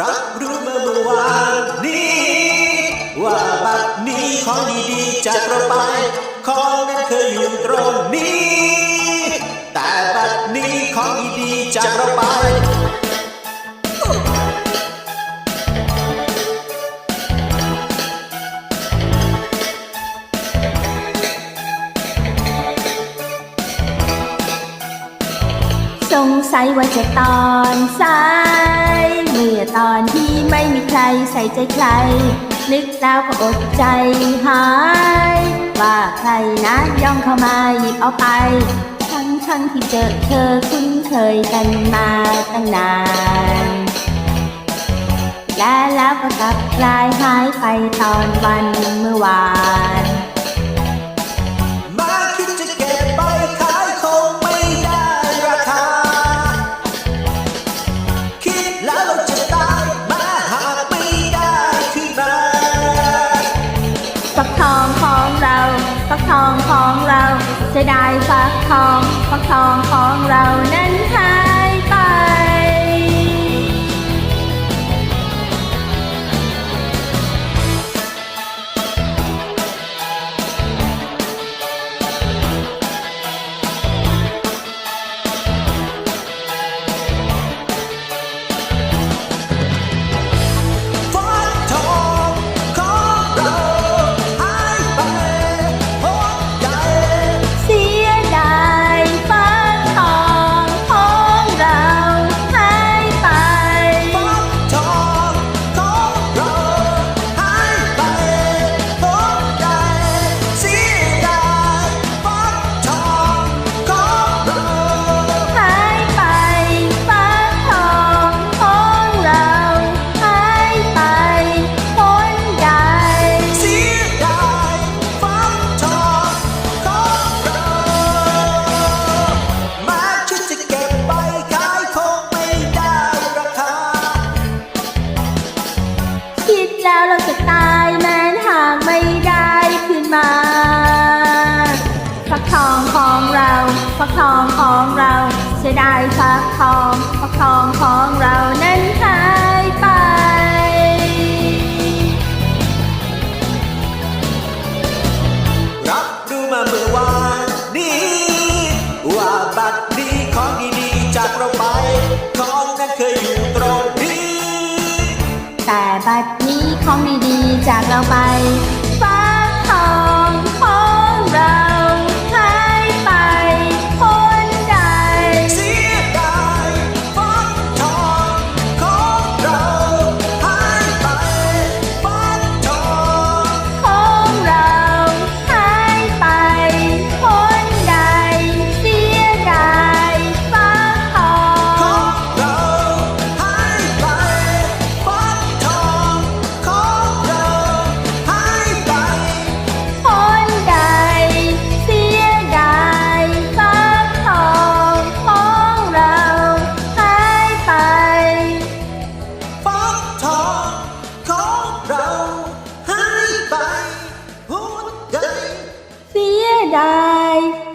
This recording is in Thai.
รับรู้เมื่อเมื่อวานนี้ ว่าบัดนี้ของดีๆจะเราไป สงสัยว่าจะตอนสายเมื่อตอนที่ไม่มีใครใส่ใจใคร นึกแล้วก็อดใจหาย ว่าใครนะย่องเข้ามาหยิบเอาไป ทั้งทั้งที่เจอเธอคุ้นเคยกันมาตั้งนาน และแล้วก็กลับกลายหายไปตอนวันเมื่อวาน ฟักทองของเราจะได้ฟักทองฟักทองของเรานั้นหา ได้ฟักทองฟักทองของเรานั้นหายไป รับรู้มาเมื่อวานนี้ ว่าบัดนี้ของดีๆจากเราไป ของนั้นเคยอยู่ตรงนี้ แต่บัดนี้ของดีๆจากเราไป die.